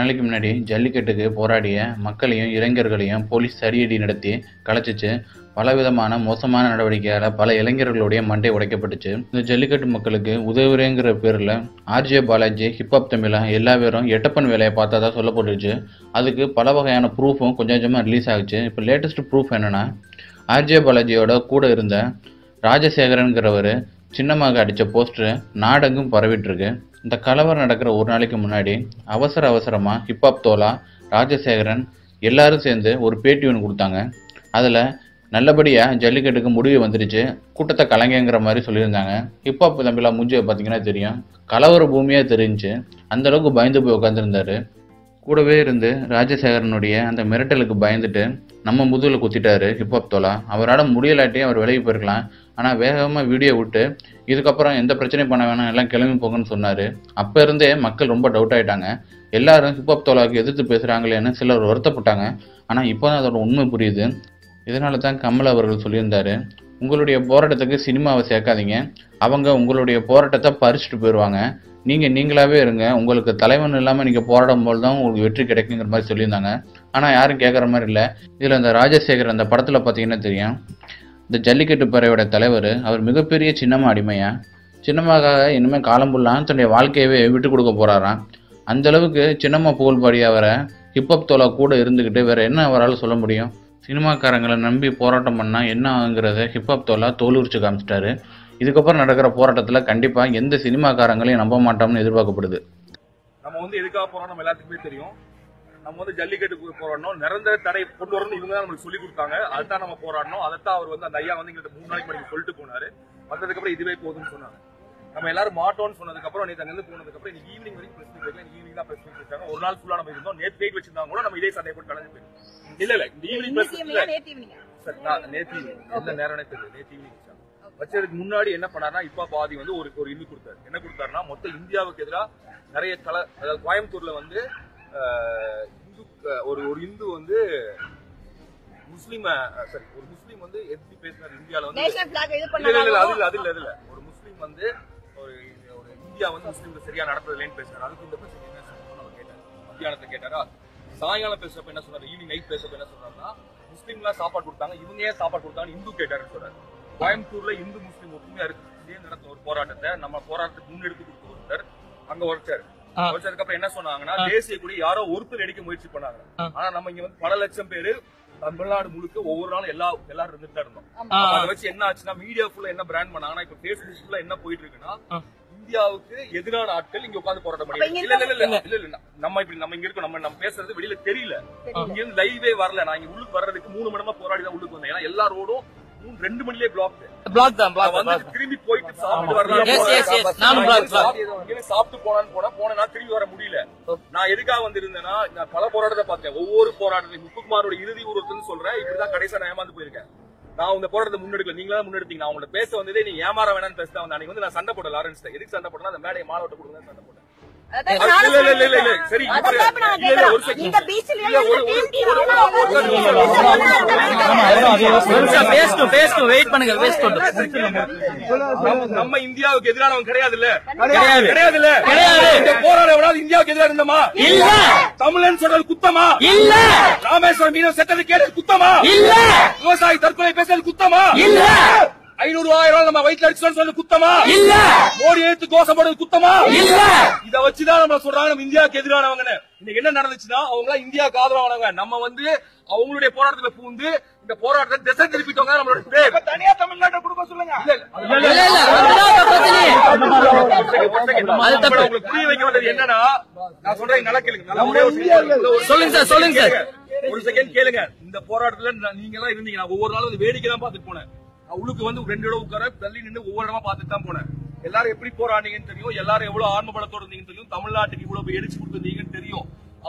நாளைக்கு முன்னாடி ஜல்லிக்கட்டுக்கு போராடிய மக்களையும் இளைஞர்களையும் போலீஸ் சரியடி நடத்தி கலைச்சிச்சு. பலவிதமான மோசமான நடவடிக்கையால் பல இளைஞர்களுடைய மண்டை உடைக்கப்பட்டுச்சு. இந்த ஜல்லிக்கட்டு மக்களுக்கு உதவுறேங்கிற பேரில் ஆர்ஜே பாலாஜி ஹிப்ஹாப் தமிழா எல்லா பேரும் எட்டப்பன் வேலையை பார்த்ததா சொல்லப்பட்டுச்சு. அதுக்கு பல வகையான ப்ரூஃபும் கொஞ்சம் கொஞ்சமாக ரிலீஸ் ஆகுச்சு. இப்போ லேட்டஸ்ட் ப்ரூஃப் என்னன்னா ஆர்ஜே பாலாஜியோட கூட இருந்த ராஜசேகரன்கிறவர் சின்னமாக அடித்த போஸ்டர் நாடெங்கும் பரவிட்டுருக்கு இந்த கலவரம் நடக்கிற ஒரு நாளைக்கு முன்னாடி அவசர அவசரமாக ஹிப்ஹாப் தோலா ராஜசேகரன் எல்லாரும் சேர்ந்து ஒரு பேட்டி ஒன்று கொடுத்தாங்க. அதில் நல்லபடியாக ஜல்லிக்கட்டுக்கு முடிவு வந்துருச்சு. கூட்டத்தை கலைஞங்கிற மாதிரி சொல்லியிருந்தாங்க. ஹிப்ஹாப் தம்பிலாம் மூஞ்சியை பார்த்தீங்கன்னா தெரியும். கலவர பூமியாக தெரிஞ்சு அந்தளவுக்கு பயந்து போய் உட்காந்துருந்தாரு கூடவே இருந்து ராஜசேகரனுடைய அந்த மிரட்டலுக்கு பயந்துட்டு நம்ம முதுகில் குத்திட்டாரு ஹிப்ஹாப் தோலா. அவரால் முடியலாட்டியும் அவர் விலகி போயிருக்கலாம். ஆனால் வேகமாக வீடியோ விட்டு இதுக்கப்புறம் எந்த பிரச்சனையும் பண்ண வேணாம் எல்லாம் கிளம்பி போங்கன்னு சொன்னார். அப்போ இருந்தே மக்கள் ரொம்ப டவுட் ஆகிட்டாங்க எல்லாரும் ஹிப்ஹாப் தோலாவுக்கு எதிர்த்து பேசுகிறாங்களேன்னு சிலர் வருத்தப்பட்டாங்க. ஆனால் இப்போ தான் அதோட உண்மை புரியுது. இதனால தான் கமல் அவர்கள் சொல்லியிருந்தார் உங்களுடைய போராட்டத்துக்கு சினிமாவை சேர்க்காதீங்க. அவங்க உங்களுடைய போராட்டத்தை பறிச்சுட்டு போயிடுவாங்க நீங்கள் நீங்களாகவே இருங்க. உங்களுக்கு தலைவன் இல்லாமல் நீங்கள் போராடும் போது தான் உங்களுக்கு வெற்றி கிடைக்குங்கிற மாதிரி சொல்லியிருந்தாங்க. ஆனால் யாரும் கேட்குற மாதிரி இல்லை. இதில் அந்த ராஜசேகர் அந்த படத்தில் பார்த்தீங்கன்னா தெரியும். இந்த ஜல்லிக்கட்டு பறவையோட தலைவர் அவர் மிகப்பெரிய சின்னம்மா அடிமையா. சின்னம்மாக்காக இனிமேல் காலம்புல்லாம் தன்னுடைய வாழ்க்கையவே விட்டு கொடுக்க போகிறாராம் அந்த அளவுக்கு சின்னம்மா புகழ் பாடியவரை ஹிப்ஹப் தோலா கூட இருந்துக்கிட்டு வேறு என்ன அவரால் சொல்ல முடியும்? சினிமாக்காரங்களை நம்பி போராட்டம் பண்ணால் என்ன ஆகுங்கிறத ஹிப்ஹாப் தோலா தோலுரிச்சு காமிச்சிட்டாரு. இதுக்கப்புறம் நடக்கிற போராட்டத்தில் கண்டிப்பாக எந்த சினிமாக்காரங்களையும் நம்ப மாட்டோம்னு எதிர்பார்க்கப்படுது. நம்ம வந்து எதுக்காக போறோம் நம்ம எல்லாத்துக்குமே தெரியும். நம்ம வந்து ஜல்லிக்கட்டு போராடணும். நிரந்தர தடை கொண்டு வரணும் இவங்க தான் நம்மளுக்கு சொல்லி கொடுத்தாங்க. அதுதான் நம்ம போராடணும். அதைத்தான் அவர் வந்து அந்த ஐயா வந்து எங்கள்கிட்ட மூணு நாளைக்கு முன்னாடி சொல்லிட்டு போனாரு. வந்ததுக்கு அப்புறம் இதுவே போதும்னு சொன்னாங்க. நம்ம எல்லாரும் மாட்டோம்னு சொன்னதுக்கு அப்புறம் நேற்று அங்கிருந்து போனதுக்கு அப்புறம் இன்னைக்கு ஈவினிங் வரைக்கும் மீட் வைக்கல. ஈவினிங் தான் மீட் வச்சாங்க. ஒரு நாள் ஃபுல்லா நம்ம இருந்தோம். நேற்று வெயிட் வச்சிருந்தாங்க கூட நம்ம இதே சண்டை போட்டு கலந்து போயிருக்கோம் இல்ல இல்ல இந்த ஈவினிங் நான் நேற்று எந்த நேரம்னே தெரியல. நேற்று ஈவினிங் வச்சாங்க. வச்சதுக்கு முன்னாடி என்ன பண்ணாருன்னா இப்ப பாதி வந்து ஒரு ஒரு இது கொடுத்தாரு. என்ன கொடுத்தாருன்னா மொத்த இந்தியாவுக்கு எதிராக நிறைய கல அதாவது கோயம்புத்தூர்ல வந்து இந்து ஒரு ஒரு இந்து வந்து முஸ்லீம் சரி ஒரு முஸ்லீம் வந்து எப்படி பேசினார் இந்தியால வந்து. இல்ல இல்ல அது இல்ல அது இல்ல இல்ல ஒரு முஸ்லீம் வந்து ஒரு ஒரு இந்தியா வந்து முஸ்லீம்கள் சரியா நடத்துறதுலன்னு பேசுறாரு அதுக்கு இந்த பிரச்சனை என்ன அவர் கேட்டாரு. மத்தியானத்தை கேட்டாரா சாயங்காலம் பேசுறப்ப என்ன சொன்னாரு? ஈவினிங் நைட் பேசுறப்ப என்ன சொன்னாருன்னா முஸ்லீம்லாம் சாப்பாடு கொடுத்தாங்க இவங்க ஏன் சாப்பாடு கொடுத்தாங்க இந்து கேட்டாருன்னு சொல்றாரு கோயம்புத்தூர்ல இந்து முஸ்லீம் ஒற்றுமையா இருக்கு இதே நடத்த ஒரு போராட்டத்தை நம்ம போராட்டத்துக்கு முன்னெடுத்து கொடுத்த ஒருத்தர் அங்க உழைச்சாரு உழைச்சதுக்கு அப்புறம் என்ன சொன்னாங்கன்னா தேசிய கொடி யாரோ ஒருத்தர் அடிக்க முயற்சி பண்ணாங்க. ஆனா நம்ம இங்க வந்து பல லட்சம் பேரு தமிழ்நாடு முழுக்க ஒவ்வொரு நாளும் எல்லா எல்லாரும் இருந்துட்டு தான் இருந்தோம் அதை வச்சு என்ன ஆச்சுன்னா மீடியா ஃபுல்லா என்ன பிராண்ட் பண்ணாங்கன்னா இப்ப பேஸ்புக் ஃபுல்லா என்ன போயிட்டு இருக்குன்னா இந்தியாவுக்கு எதிரான ஆட்கள் இங்க உட்கார்ந்து போராட்டம் பண்ணி இல்ல இல்ல இல்ல இல்ல இல்ல. நம்ம இப்படி நம்ம இங்க இருக்கோம் நம்ம நம்ம பேசுறது வெளியில தெரியல. இங்க இருந்து லைவே வரல. நான் இங்க உள்ளுக்கு வர்றதுக்கு மூணு மணி நேரமா போராடி தான் உள்ளுக்கு வந்தேன். ஏன்னா எல்லா ரோடும் ரெண்டு மணிலே பிளாக் பிளாக் தான் பிளாக் வந்து திரும்பி போயிட்டு சாப்பிட்டு வரலாம் Yes, yes, yes. நானும் block, block. சாப்பிட்டு போனான்னு போனா போனா திரும்பி வர முடியல. நான் எதுக்காக வந்திருந்தேன்னா நான் பல போராட்டத்தை பார்த்தேன். ஒவ்வொரு போராட்டத்தையும் முத்துக்குமாரோட இறுதி ஊர்வலத்துன்னு சொல்றேன். இப்படிதான் கடைசியா நான் ஏமாந்து போயிருக்கேன். நான் இந்த போராட்டத்தை முன்னெடுக்கல. நீங்களா தான் முன்னெடுத்தீங்க. நான் உங்கள்ட்ட பேச வந்ததே நீ ஏமாற வேணாம்னு பேச வந்தேன் அன்னைக்கு வந்து நான் சண்டை போடல லாரன்ஸ் எதுக்கு சண்டை போட்டேன்னா அந்த மேடையை மாலவட்ட கொடுங்க சண்டை போட்டேன். இல்ல, இல்ல, இல்ல, இல்ல, இல்ல, இல்ல, இல்ல, பேசட்டும் வெயிட் பண்ணுங்க நம்ம- நம்ம இந்தியாவுக்கு எதிரானவங்க கிடையாதுல்ல? கிடையாது. கிடையாதுல்ல. கிடையாது. இந்த போராட எவனாவது இந்தியாவுக்கு எதிராக இருந்தமா? இல்ல. தமிழன் சொல்றது குத்தமா? இல்ல. ராமேஸ்வரம் மீனவ செத்தது கேட்டது குத்தமா? இல்ல. விவசாயி தற்கொலை பேசுறது குத்தமா? இல்ல. ஐநூறு ஆயிரம் நம்ம வயிற்றுல அடிச்சு சொல்றது குத்தமா? இல்ல. மோடி எடுத்து கோஷம் போடுறது குத்தமா? இல்ல. இத வச்சுதான் நம்ம சொல்றாங்க நம்ம இந்தியாவுக்கு எதிரானவங்கன்னு. இன்னைக்கு என்ன நடந்துச்சுன்னா அவங்க இந்தியாவுக்கு ஆதரவானவங்க. நம்ம வந்து அவங்களுடைய போராட்டத்துல பூந்து இந்த போராட்டத்தை திசை திருப்பிட்டவங்க நம்மளோட பேர். தனியா தமிழ்நாட்டை கொடுக்க சொல்லுங்க. உங்களுக்கு புரிய வைக்க வந்தது என்னன்னா நான் சொல்றேன் நல்லா கேளுங்க. சொல்லுங்க சார், சொல்லுங்க சார். ஒரு செகண்ட் கேளுங்க. இந்த போராட்டத்துல நீங்க எல்லாம் இருந்தீங்க நான் ஒவ்வொரு நாளும் வேடிக்கை தான் பார்த்துட்டு போனேன். உள்ளுக்கு வந்து ரெண்டு இடம் உட்கார தள்ளி நின்று ஒவ்வொரு இடமா பார்த்துட்டு தான் போனேன். எல்லாரும் எப்படி போராடிங்கன்னு தெரியும் எல்லாரும் எவ்வளவு ஆன்ம பலத்தோட இருந்தீங்கன்னு தெரியும் தமிழ்நாட்டுக்கு இவ்வளவு எரிச்சு கொடுத்துருந்தீங்கன்னு தெரியும்.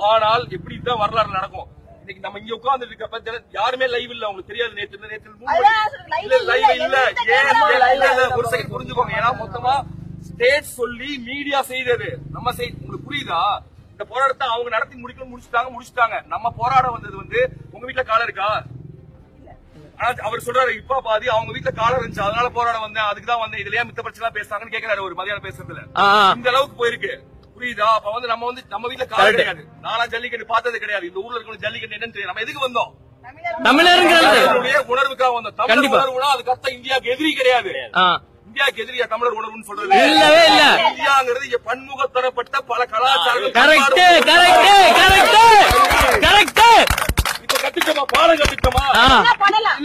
ஆனால் எப்படி தான் வரலாறு நடக்கும்? இன்னைக்கு நம்ம இங்க உட்கார்ந்து இருக்கப்ப யாருமே லைவ் இல்ல உங்களுக்கு தெரியாது. இல்ல இல்ல, லைவ் இல்ல? ஏன் ஒரு செகண்ட் புரிஞ்சுக்கோங்க. ஏன்னா மொத்தமா ஸ்டேட் சொல்லி மீடியா செய்தது. நம்ம செய் உங்களுக்கு புரியுதா? இந்த போராட்டத்தை அவங்க நடத்தி முடிக்கணும் முடிச்சுட்டாங்க முடிச்சுட்டாங்க. நம்ம போராட வந்தது வந்து உங்க வீட்ல காலம் இருக்கா? அவர் சொல்றாரு இப்ப பாதி அவங்க வீட்ல காலம் இருந்துச்சு அதனால போராட வந்தேன் அதுக்கு தான் வந்தேன். இதுலயே மித்த பிரச்சனை பேசுறாங்கன்னு கேக்குறாரு ஒரு மதியானம் பேசுறதுல. இந்த அளவுக்கு போயிருக்கு. புரியுதா? அப்ப வந்து நம்ம வந்து நம்ம வீட்டுல கால் கிடையாது. நானா ஜல்லிக்கட்டு பார்த்தது கிடையாது. இந்த ஊர்ல இருக்கிற ஜல்லிக்கட்டு என்னன்னு தெரியும் நம்ம எதுக்கு வந்தோம்? தமிழருங்கிறது. தமிழர்களுடைய உணர்வுக்காக வந்தோம். தமிழர் கண்டிப்பா. உணர்வுனா அதுக்கு அர்த்தம் இந்தியாவுக்கு எதிரி கிடையாது. இந்தியாவுக்கு எதிரியா தமிழர் உணர்வுன்னு சொல்றது? இல்லவே இல்ல. இந்தியாங்கிறது பன்முகத்தரப்பட்ட பல கலாச்சாரங்கள். கரெக்ட் கரெக்ட் கரெக்ட் கரெக்ட் இப்ப கத்துக்கமா பாடம் கத்துக்கமா.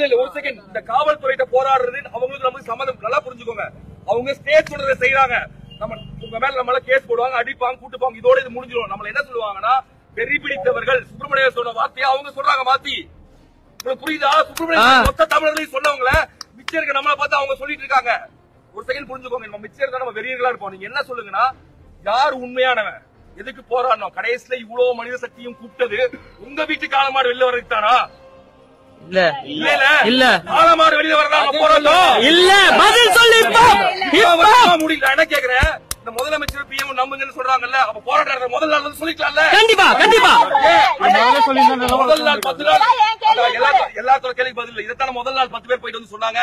இல்ல இல்ல ஒரு செகண்ட் இந்த காவல்துறையிட்ட போராடுறது அவங்களுக்கு நமக்கு சம்மந்தம் நல்லா புரிஞ்சுக்கோங்க. அவங்க ஸ்டேட் சொல்றதை செய்யறாங்க நம்ம உங்க மேல நம்மள கேஸ் போடுவாங்க அடிப்பாங்க கூட்டுப்பாங்க. இதோட இது முடிஞ்சிடும் நம்மள என்ன சொல்லுவாங்கன்னா வெறி பிடித்தவர்கள் சுப்பிரமணிய சொன்ன வார்த்தையை அவங்க சொல்றாங்க மாத்தி. உங்களுக்கு புரியுதா? சுப்பிரமணிய. மொத்த தமிழர்களையும் சொன்னவங்கள மிச்சம் இருக்க நம்மள பார்த்து அவங்க சொல்லிட்டு இருக்காங்க. ஒரு செகண்ட் புரிஞ்சுக்கோங்க. நம்ம மிச்சம் இருந்தா நம்ம வெறியர்களா இருப்போம். நீங்க என்ன சொல்லுங்கன்னா யார் உண்மையானவன்? எதுக்கு போராடணும்? கடைசியில இவ்வளவு மனித சக்தியும் கூப்பிட்டது உங்க வீட்டு காலமாடு வெளில வர்றதுக்கு தானா? இல்ல. இல்ல. காலமாடு வெளியில போராட்டம் இல்ல. பதில் சொல்லு இப்போ. முடியல. என்ன கேக்குறேன்? இந்த முதலமைச்சர் பிஎம் நம்புங்கன்னு சொல்றாங்கல்ல அப்ப போராட்டம் முதல் நாள் வந்து சொல்லிக்கலாம்ல? கண்டிப்பா கண்டிப்பா. முதல் நாள் பத்து நாள். அதான் எல்லா எல்லாத்தோட கேள்வி பதில் இல்ல. இதைத்தான முதல் நாள் பத்து பேர் போயிட்டு வந்து சொன்னாங்க.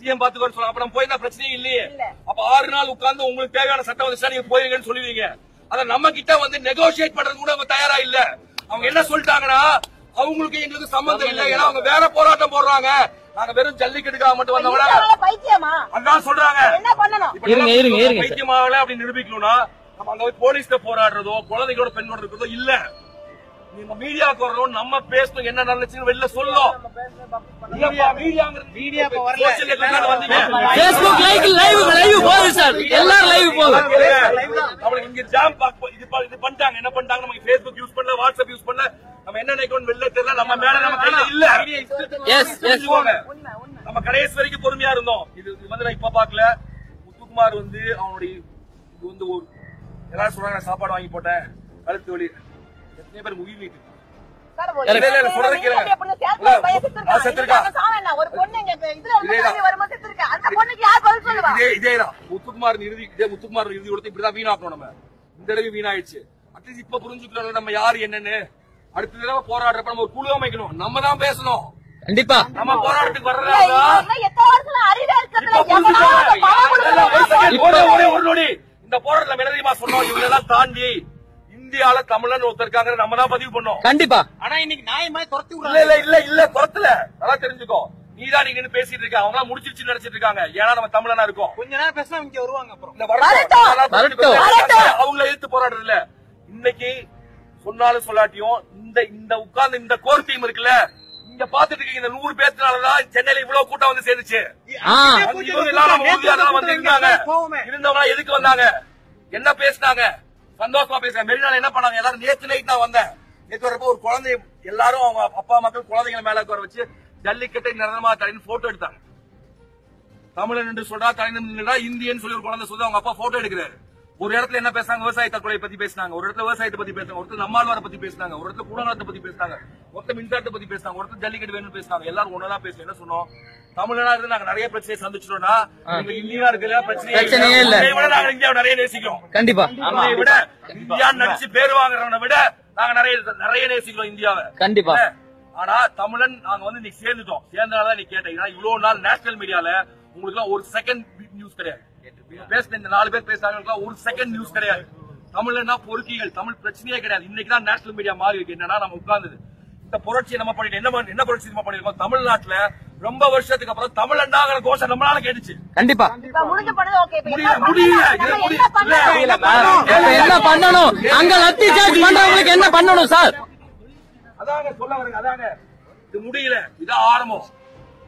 சிஎம் பாத்துக்கோன்னு சொன்னாங்க. அப்ப நம்ம போயிருந்தா பிரச்சனையே இல்லையே. அப்ப ஆறு நாள் உட்கார்ந்து உங்களுக்கு தேவையான சட்டம் வந்துச்சா நீங்க போயிருங்கன்னு சொல்லுவீங்க அத நம்ம கிட்ட வந்து நெகோசியேட் பண்றது கூட அவங்க தயாரா இல்ல. அவங்க என்ன சொல்லிட்டாங்கன்னா அவங்களுக்கு எங்களுக்கு சம்பந்தம் இல்ல. ஏன்னா அவங்க வேற போராட்டம் போடுறாங்க. நாங்க வெறும் ஜல்லிக்கட்டுக்காக மட்டும் வந்தவங்கள பைத்தியமா? அதான் சொல்றாங்க. என்ன பண்ணணும்? இப்ப இருங்க, இருங்க, இருங்க. பைத்தியமாகல அப்படின்னு நிரூபிக்கணும்னா நம்ம அங்க போய் போலீஸ்ல போராடுறதோ குழந்தைகளோட பெண்ணோட இருக்கிறதோ இல்ல. நீங்க மீடியாவுக்கு வரணும் நம்ம பேசணும் என்ன நடந்துச்சுன்னு வெளில. பேஸ்புக் பண்ணிட்டாங்க. என்ன பண்ணிட்டாங்க? நமக்கு Facebook யூஸ் பண்ணல வாட்ஸ்அப் யூஸ் பண்ணல. நம்ம என்ன நினைக்கணும் வெளில தெரியல நம்ம மேல நம்ம கையில இல்ல எஸ் எஸ் புரிஞ்சுக்கோங்க. நம்ம கடைசி வரைக்கும் பொறுமையா இருந்தோம் இது வந்து நான் இப்ப பாக்கல முத்துக்குமார் வந்து அவனுடைய இது வந்து ஒரு எல்லாரும் சொல்றாங்க சாப்பாடு வாங்கி போட்டேன் கழுத்து வலி எத்தனை பேர் உயிர் நீட்டு முத்துக்குமார் இறுதி இதே முத்துக்குமார் இறுதி கொடுத்து இப்படிதான் வீணாக்கணும் நம்ம இந்த தடவை வீணாயிடுச்சு அட்லீஸ்ட் இப்ப புரிஞ்சுக்கிறோம் நம்ம யாரு என்னன்னு அடுத்த தடவை போராடுறப்ப நம்ம ஒரு குழு அமைக்கணும். நம்ம தான் பேசணும். கண்டிப்பா. நம்ம போராட்டத்துக்கு இல்ல, வர்றதா இவங்க எத்தனை வருஷம் அறிவே இருக்கிறதுல இப்ப எவனாவது புரிஞ்சுக்கோங்க. பணம் இல்ல, ஒரு second, கொடுக்கணும். ஒரே ஒரே ஒரு நொடி. இந்த போராட்டத்துல தெரியுமா சொன்னோம்? இவங்க எல்லாம் தாண்டி இந்தியால தமிழன் ஒருத்தர் இருக்காங்க. நம்ம தான் பதிவு பண்ணோம். கண்டிப்பா. ஆனா இன்னைக்கு நாயமா துரத்தி இல்ல விடுறாங்க. இல்ல இல்ல இல்ல குறத்துல நல்லா தெரிஞ்சுக்கோ. நீதான் நீங்க நின்னு பேசிட்டு இருக்க. அவங்க எல்லாம் முடிச்சிருச்சுன்னு நினைச்சிட்டு இருக்காங்க. ஏன்னா நம்ம தமிழனா இருக்கோம். கொஞ்ச நேரம் பேசினா இங்க வருவாங்க அப்புறம். இந்த. அவங்கள எதிர்த்து போராடுறது இல்ல இன்னைக்கு சொன்னாலும் சொல்லாட்டியும் இந்த இந்த உட்கார்ந்து இந்த கோர் டீம் இருக்குல்ல இங்க பாத்துட்டு இருக்கீங்க இந்த நூறு பேர்த்துனாலதான் சென்னையில இவ்வளவு கூட்டம் வந்து சேர்ந்துச்சு வந்து இருந்தாங்க. இருந்தவங்க எதுக்கு வந்தாங்க? என்ன பேசினாங்க? சந்தோஷமா பேசுறாங்க மெரினால என்ன பண்ணாங்க? எல்லாரும் நேத்து நைட் நான் வந்தேன். நேத்து வரப்போ ஒரு குழந்தை எல்லாரும் அவங்க அப்பா மக்கள் குழந்தைங்களை மேல உட்கார வச்சு ஜல்லிக்கட்டை நிரந்தரமா தரைன்னு போட்டோ எடுத்தாங்க. தமிழன் என்று சொல்றா தலைநின்றா இந்தியன்னு சொல்லி ஒரு குழந்தை சொல்லி அவங்க அப்பா போட்டோ எடுக்கிறாரு. ஒரு இடத்துல என்ன பேசுறாங்க? விவசாய தற்கொலை பத்தி பேசினாங்க. ஒரு இடத்துல விவசாயத்தை பத்தி பேசுறாங்க ஒரு இடத்துல நம்மாழ்வாரை பத்தி பேசினாங்க. ஒரு இடத்துல குணநலத்தை பத்தி பேசினாங்க. ஒருத்தர் மின்சாரத்தை பத்தி பேசினாங்க. ஒரு இடத்துல ஜல்லிக்கட்டு வேணும்னு பேசினாங்க. எல்லாரும் ஒன்னதான் பேசுவோம். என்ன சொன்னோம்? தமிழனா இருந்து நாங்க நிறைய பிரச்சனையை சந்திச்சிட்டோம்னா இந்தியா இருக்குல்ல பிரச்சனையே இல்ல. விட நாங்க இந்தியாவை நிறைய நேசிக்கிறோம். கண்டிப்பா. விட இந்தியா நடிச்சு பேர் வாங்குறவனை விட நாங்க நிறைய நிறைய நேசிக்கிறோம் இந்தியாவை. கண்டிப்பா. ஆனா தமிழன் நாங்க வந்து இன்னைக்கு சேர்ந்துட்டோம். சேர்ந்தனாலதான் நீ கேட்டேன். ஏன்னா இவ்வளவு நாள் நேஷனல் மீடியால உங்களுக்கு எல்லாம் ஒரு செகண்ட் நியூஸ் கிடையாது. பேசின இந்த நாலு பேர் பேசுறாங்க ஒரு செகண்ட் நியூஸ் கிடையாது. தமிழ்னா பொறுக்கிகள் தமிழ் பிரச்சனையே கிடையாது. இன்னைக்கு தான் நேஷனல் மீடியா மாறி இருக்கு. என்னன்னா நம்ம உட்கார்ந்தது. இந்த புரட்சியை நம்ம பண்ணிட்டு என்ன பண்ண- என்ன புரட்சி நம்ம பண்ணிருக்கோம்? தமிழ்நாட்டுல ரொம்ப வருஷத்துக்கு அப்புறம் தமிழன்டாங்கிற கோஷம் நம்மளால கேட்டுச்சு. கண்டிப்பா. என்ன. பண்ணணும்? அங்க லத்தி சார்ஜ் பண்றவங்களுக்கு என்ன பண்ணணும் சார் அதாங்க சொல்ல வரேங்க அதாங்க. இது முடியல. இது ஆரம்பம்.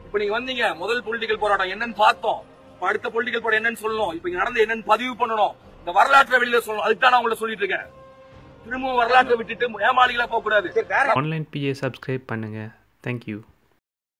இப்ப நீங்க வந்தீங்க முதல் பொலிட்டிக்கல் போராட்டம். என்னன்னு பார்த்தோம். அடுத்த பொலிட்டிக்கல் போராட்டம் என்னன்னு சொல்லணும். இப்ப இங்க நடந்து என்னன்னு பதிவு பண்ணணும். இந்த வரலாற்றை வெளியில சொல்லணும். அதுக்கு தான் நான் உங்களை சொல்லிட்டு இருக்கேன். திரும்பவும் வரலாற்றை விட்டுட்டு ஏமாளிகளா போக கூடாது ஆன்லைன் பிஏ சப்ஸ்கிரைப் பண்ணுங்கள் தேங்க்யூ